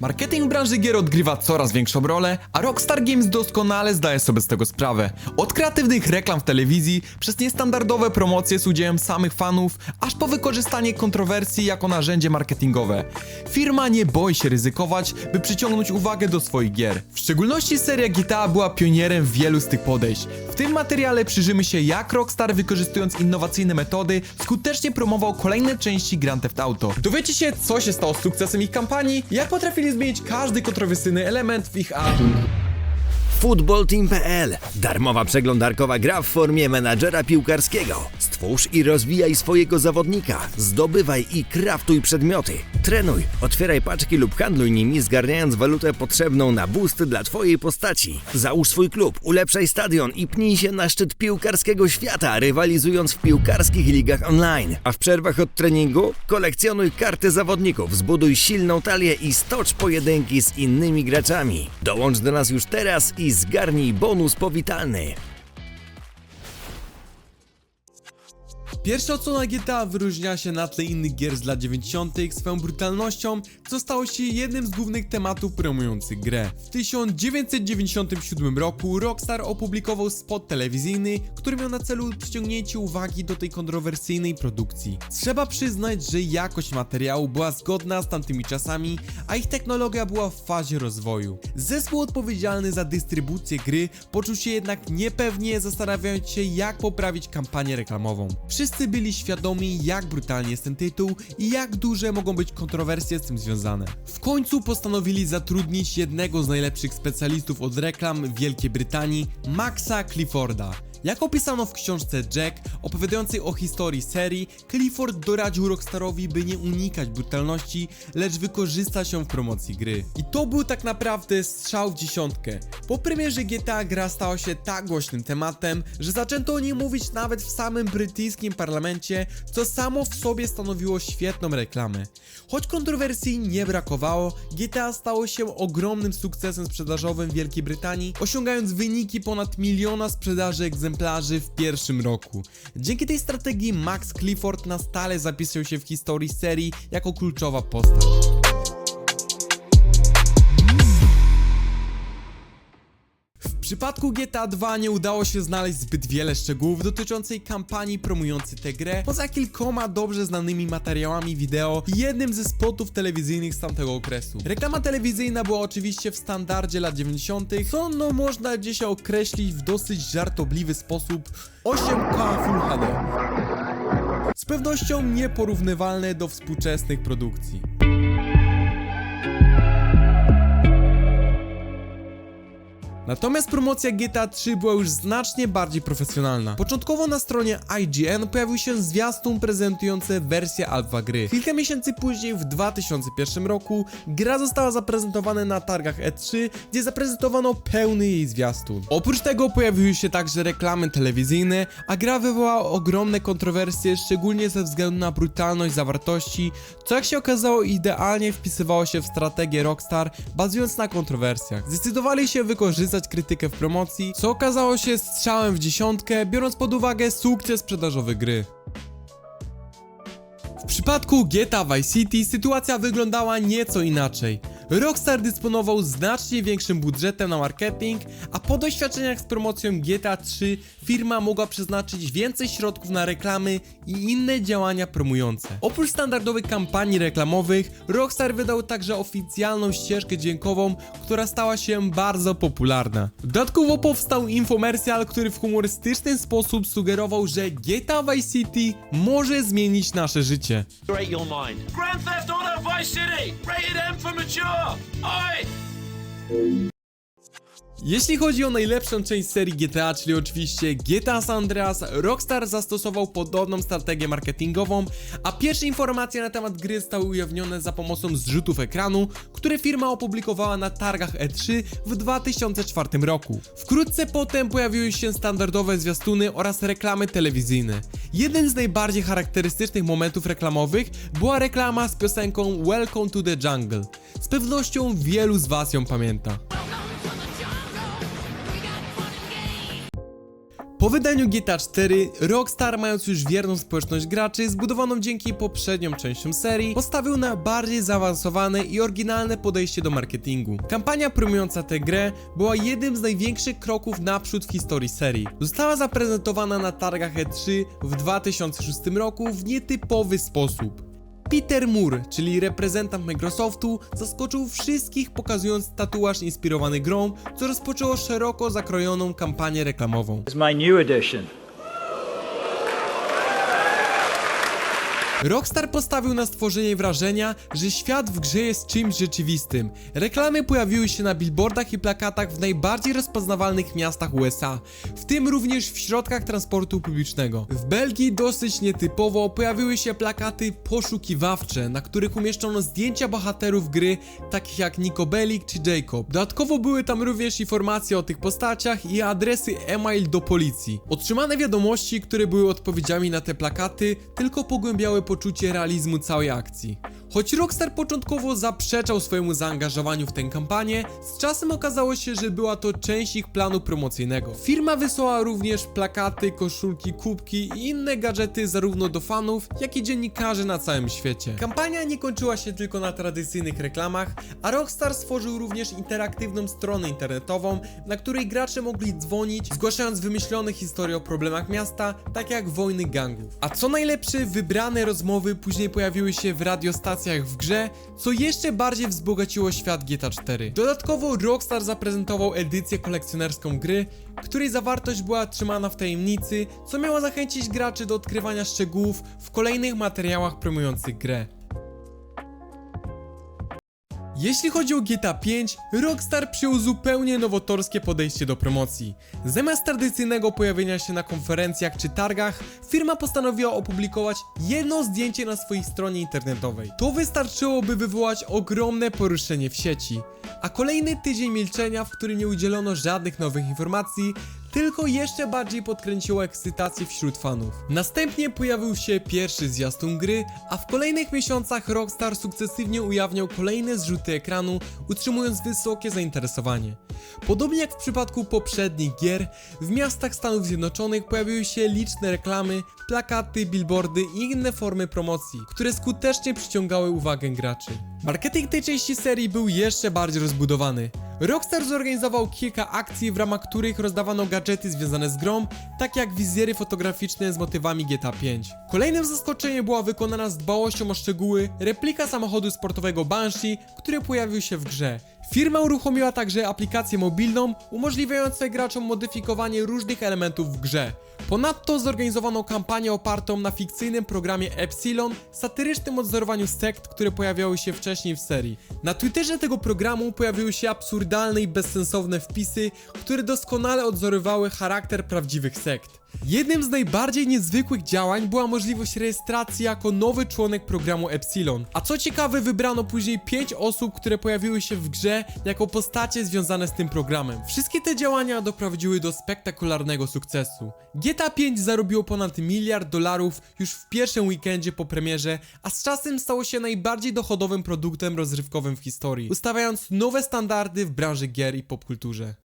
Marketing branży gier odgrywa coraz większą rolę, a Rockstar Games doskonale zdaje sobie z tego sprawę. Od kreatywnych reklam w telewizji, przez niestandardowe promocje z udziałem samych fanów, aż po wykorzystanie kontrowersji jako narzędzie marketingowe. Firma nie boi się ryzykować, by przyciągnąć uwagę do swoich gier. W szczególności seria GTA była pionierem wielu z tych podejść. W tym materiale przyjrzymy się jak Rockstar wykorzystując innowacyjne metody skutecznie promował kolejne części Grand Theft Auto. Dowiecie się co się stało z sukcesem ich kampanii, jak potrafili zmienić każdy kontrowersyjny element w ich atut. Footballteam.pl Darmowa przeglądarkowa gra w formie menadżera piłkarskiego. Stwórz i rozwijaj swojego zawodnika. Zdobywaj i kraftuj przedmioty. Trenuj, otwieraj paczki lub handluj nimi, zgarniając walutę potrzebną na boost dla Twojej postaci. Załóż swój klub, ulepszaj stadion i pnij się na szczyt piłkarskiego świata, rywalizując w piłkarskich ligach online. A w przerwach od treningu kolekcjonuj karty zawodników, zbuduj silną talię i stocz pojedynki z innymi graczami. Dołącz do nas już teraz i zgarnij bonus powitalny. Pierwsza odsłona GTA wyróżnia się na tle innych gier z lat 90. swoją brutalnością, co stało się jednym z głównych tematów promujących grę. W 1997 roku Rockstar opublikował spot telewizyjny, który miał na celu przyciągnięcie uwagi do tej kontrowersyjnej produkcji. Trzeba przyznać, że jakość materiału była zgodna z tamtymi czasami, a ich technologia była w fazie rozwoju. Zespół odpowiedzialny za dystrybucję gry poczuł się jednak niepewnie, zastanawiając się jak poprawić kampanię reklamową. Wszyscy byli świadomi jak brutalny jest ten tytuł i jak duże mogą być kontrowersje z tym związane. W końcu postanowili zatrudnić jednego z najlepszych specjalistów od reklam Wielkiej Brytanii, Maxa Clifforda. Jak opisano w książce Jack, opowiadającej o historii serii, Clifford doradził Rockstarowi, by nie unikać brutalności, lecz wykorzystać ją w promocji gry. I to był tak naprawdę strzał w dziesiątkę. Po premierze GTA gra stała się tak głośnym tematem, że zaczęto o niej mówić nawet w samym brytyjskim parlamencie, co samo w sobie stanowiło świetną reklamę. Choć kontrowersji nie brakowało, GTA stało się ogromnym sukcesem sprzedażowym w Wielkiej Brytanii, osiągając wyniki ponad miliona sprzedaży egzemplarzy w pierwszym roku. Dzięki tej strategii Max Clifford na stale zapisał się w historii serii jako kluczowa postać. Przypadku GTA 2 nie udało się znaleźć zbyt wiele szczegółów dotyczącej kampanii promującej tę grę, poza kilkoma dobrze znanymi materiałami wideo i jednym ze spotów telewizyjnych z tamtego okresu. Reklama telewizyjna była oczywiście w standardzie lat 90., co no można dzisiaj określić w dosyć żartobliwy sposób 8K Full HD. Z pewnością nieporównywalne do współczesnych produkcji. Natomiast promocja GTA 3 była już znacznie bardziej profesjonalna. Początkowo na stronie IGN pojawił się zwiastun prezentujący wersję alfa gry. Kilka miesięcy później, w 2001 roku, gra została zaprezentowana na targach E3, gdzie zaprezentowano pełny jej zwiastun. Oprócz tego pojawiły się także reklamy telewizyjne, a gra wywołała ogromne kontrowersje, szczególnie ze względu na brutalność zawartości, co jak się okazało idealnie wpisywało się w strategię Rockstar, bazując na kontrowersjach. Zdecydowali się wykorzystać krytykę w promocji, co okazało się strzałem w dziesiątkę, biorąc pod uwagę sukces sprzedażowy gry. W przypadku GTA Vice City sytuacja wyglądała nieco inaczej. Rockstar dysponował znacznie większym budżetem na marketing, a po doświadczeniach z promocją GTA 3 firma mogła przeznaczyć więcej środków na reklamy i inne działania promujące. Oprócz standardowych kampanii reklamowych, Rockstar wydał także oficjalną ścieżkę dźwiękową, która stała się bardzo popularna. Dodatkowo powstał infomercial, który w humorystyczny sposób sugerował, że GTA Vice City może zmienić nasze życie. Rate your mind. Grand Theft Auto Vice City, rated M for mature. Oi! Jeśli chodzi o najlepszą część serii GTA, czyli oczywiście GTA San Andreas, Rockstar zastosował podobną strategię marketingową, a pierwsze informacje na temat gry zostały ujawnione za pomocą zrzutów ekranu, które firma opublikowała na targach E3 w 2004 roku. Wkrótce potem pojawiły się standardowe zwiastuny oraz reklamy telewizyjne. Jeden z najbardziej charakterystycznych momentów reklamowych była reklama z piosenką Welcome to the Jungle. Z pewnością wielu z Was ją pamięta. Po wydaniu GTA 4, Rockstar mając już wierną społeczność graczy zbudowaną dzięki poprzednią częściom serii, postawił na bardziej zaawansowane i oryginalne podejście do marketingu. Kampania promująca tę grę była jednym z największych kroków naprzód w historii serii. Została zaprezentowana na targach E3 w 2006 roku w nietypowy sposób. Peter Moore, czyli reprezentant Microsoftu, zaskoczył wszystkich pokazując tatuaż inspirowany grą, co rozpoczęło szeroko zakrojoną kampanię reklamową. is my new edition. Rockstar postawił na stworzenie wrażenia, że świat w grze jest czymś rzeczywistym. Reklamy pojawiły się na billboardach i plakatach w najbardziej rozpoznawalnych miastach USA, w tym również w środkach transportu publicznego. W Belgii dosyć nietypowo pojawiły się plakaty poszukiwawcze, na których umieszczono zdjęcia bohaterów gry, takich jak Nico Bellic czy Jacob. Dodatkowo były tam również informacje o tych postaciach i adresy e-mail do policji. Otrzymane wiadomości, które były odpowiedziami na te plakaty, tylko pogłębiały poczucie realizmu całej akcji. Choć Rockstar początkowo zaprzeczał swojemu zaangażowaniu w tę kampanię, z czasem okazało się, że była to część ich planu promocyjnego. Firma wysłała również plakaty, koszulki, kubki i inne gadżety zarówno do fanów, jak i dziennikarzy na całym świecie. Kampania nie kończyła się tylko na tradycyjnych reklamach, a Rockstar stworzył również interaktywną stronę internetową, na której gracze mogli dzwonić, zgłaszając wymyślone historie o problemach miasta, tak jak wojny gangów. A co najlepsze, wybrane rozmowy później pojawiły się w w grze, co jeszcze bardziej wzbogaciło świat GTA 4. Dodatkowo Rockstar zaprezentował edycję kolekcjonerską gry, której zawartość była trzymana w tajemnicy, co miało zachęcić graczy do odkrywania szczegółów w kolejnych materiałach promujących grę. Jeśli chodzi o GTA 5, Rockstar przyjął zupełnie nowotorskie podejście do promocji. Zamiast tradycyjnego pojawienia się na konferencjach czy targach, firma postanowiła opublikować jedno zdjęcie na swojej stronie internetowej. To wystarczyło, by wywołać ogromne poruszenie w sieci. A kolejny tydzień milczenia, w którym nie udzielono żadnych nowych informacji, tylko jeszcze bardziej podkręciło ekscytację wśród fanów. Następnie pojawił się pierwszy zwiastun gry, a w kolejnych miesiącach Rockstar sukcesywnie ujawniał kolejne zrzuty ekranu, utrzymując wysokie zainteresowanie. Podobnie jak w przypadku poprzednich gier, w miastach Stanów Zjednoczonych pojawiły się liczne reklamy, plakaty, billboardy i inne formy promocji, które skutecznie przyciągały uwagę graczy. Marketing tej części serii był jeszcze bardziej rozbudowany. Rockstar zorganizował kilka akcji, w ramach których rozdawano gadżety związane z grą, tak jak wizjery fotograficzne z motywami GTA 5. Kolejnym zaskoczeniem była wykonana z dbałością o szczegóły replika samochodu sportowego Banshee, który pojawił się w grze. Firma uruchomiła także aplikację mobilną, umożliwiającą graczom modyfikowanie różnych elementów w grze. Ponadto zorganizowano kampanię opartą na fikcyjnym programie Epsilon, satyrycznym odzorowaniu sekt, które pojawiały się wcześniej w serii. Na Twitterze tego programu pojawiły się absurdalne i bezsensowne wpisy, które doskonale odzorywały charakter prawdziwych sekt. Jednym z najbardziej niezwykłych działań była możliwość rejestracji jako nowy członek programu Epsilon. A co ciekawe, wybrano później 5 osób, które pojawiły się w grze jako postacie związane z tym programem. Wszystkie te działania doprowadziły do spektakularnego sukcesu. GTA 5 zarobiło ponad miliard dolarów już w pierwszym weekendzie po premierze, a z czasem stało się najbardziej dochodowym produktem rozrywkowym w historii, ustawiając nowe standardy w branży gier i popkulturze.